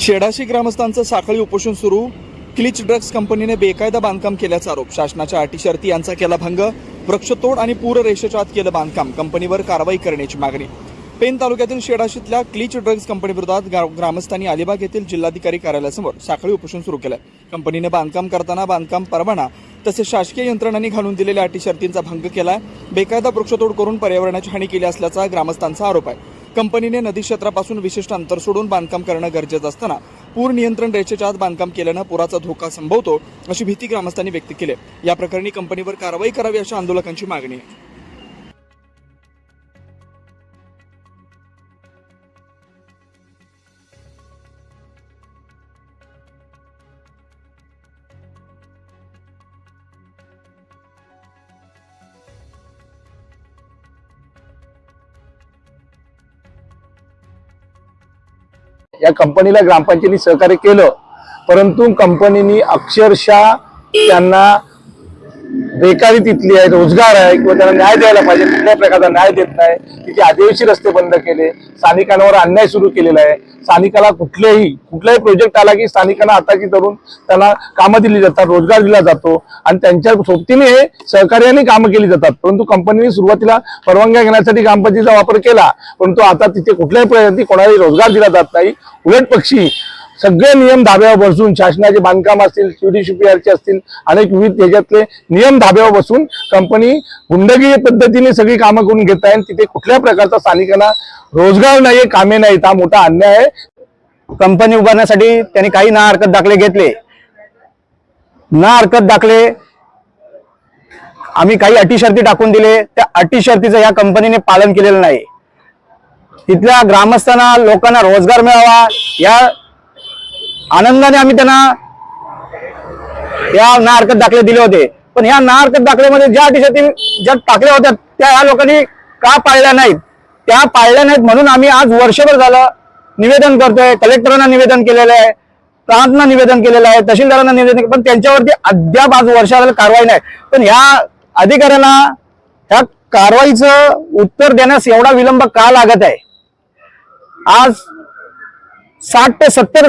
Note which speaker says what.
Speaker 1: शेडाशी ग्रामस्थांचं साखळी उपोषण सुरू. क्लिच ड्रग्ज कंपनीने बेकायदा बांधकाम केल्याचा आरोप. शासनाच्या अटी शर्ती यांचा केला भंग. वृक्षतोड आणि पूर रेषेच्या आत केलं बांधकाम. कंपनीवर कारवाई करण्याची मागणी. पेन तालुक्यातील शेडाशीतल्या क्लिच ड्रग्ज कंपनीविरोधात गा- ग्रामस्थांनी अलिबाग येथील जिल्हाधिकारी कार्यालयासमोर साखळी उपोषण सुरू केलं. कंपनीने बांधकाम करताना बांधकाम परवाना तसेच शासकीय यंत्रणांनी घालून दिलेल्या अटी शर्तींचा भंग केलाय. बेकायदा वृक्षतोड करून पर्यावरणाची हानी केली असल्याचा ग्रामस्थांचा आरोप आहे. कंपनीने नदी क्षेत्रापासून विशिष्ट अंतर सोडून बांधकाम करणं गरजेचं असताना पूर नियंत्रण रेषेच्या आत बांधकाम केल्यानं पुराचा धोका संभवतो अशी भीती ग्रामस्थांनी व्यक्त केली या प्रकरणी कंपनीवर कारवाई करावी अशा आंदोलकांची मागणी आहे.
Speaker 2: या कंपनीला ग्रामपंचायतीने सहकार्य केलं. परंतु कंपनीनी अक्षरशः त्यांना बेकारी तिथली आहे रोजगार आहे किंवा त्यांना न्याय द्यायला पाहिजे कुठल्याही प्रकारचा न्याय देत नाही. तिथे आदिवासी रस्ते बंद केले स्थानिकांवर अन्याय सुरू केलेला आहे. स्थानिकाला कुठलेही कुठलाही प्रोजेक्ट आला की स्थानिकांना हाताची धरून त्यांना कामं दिली जातात रोजगार दिला जातो. आणि त्यांच्या सोबतीने हे सहकार्याने कामं केली जातात. परंतु कंपनीने सुरुवातीला परवानग्या घेण्यासाठी ग्रामपंचायतीचा वापर केला. परंतु आता तिथे कुठल्याही प्रकारची कोणालाही रोजगार दिला जात नाही. उलट पक्षी सगळे नियम धाब्यावर बसून शासनाचे बांधकाम असतील सीडीसीपीआरचे असतील अनेक विविध त्याच्यातले नियम धाब्यावर बसून कंपनी गुंडगी पद्धतीने सगळी कामं करून घेत आहे तिथे कुठल्या प्रकारचा स्थानिकांना रोजगार नाहीये कामे नाहीत हा मोठा अन्याय आहे.
Speaker 3: कंपनी उभारण्यासाठी त्यांनी काही ना हरकत दाखले घेतले. ना हरकत दाखले आम्ही काही अटी शर्ती टाकून दिले. त्या अटी शर्तीचं या कंपनीने पालन केलेलं नाही. तिथल्या ग्रामस्थांना लोकांना रोजगार मिळावा या आनंदाने आम्ही त्यांना या ना हरकत दाखले दिले होते. पण ह्या ना हरकत दाखल्यामध्ये ज्या अटी ज्या टाकल्या होत्या त्या ह्या लोकांनी का पाळल्या नाहीत? त्या पाळल्या नाहीत म्हणून आम्ही आज वर्षभर झालं निवेदन करतोय कलेक्टरांना निवेदन केलेलं आहे प्रांतना निवेदन केलेलं आहे तहसीलदारांना निवेदन पण त्यांच्यावरती अद्याप आज वर्षाला कारवाई नाही. पण ह्या अधिकाऱ्यांना ह्या कारवाईचं उत्तर देण्यास एवढा विलंब का लागत आहे? आज साठ ते सत्तर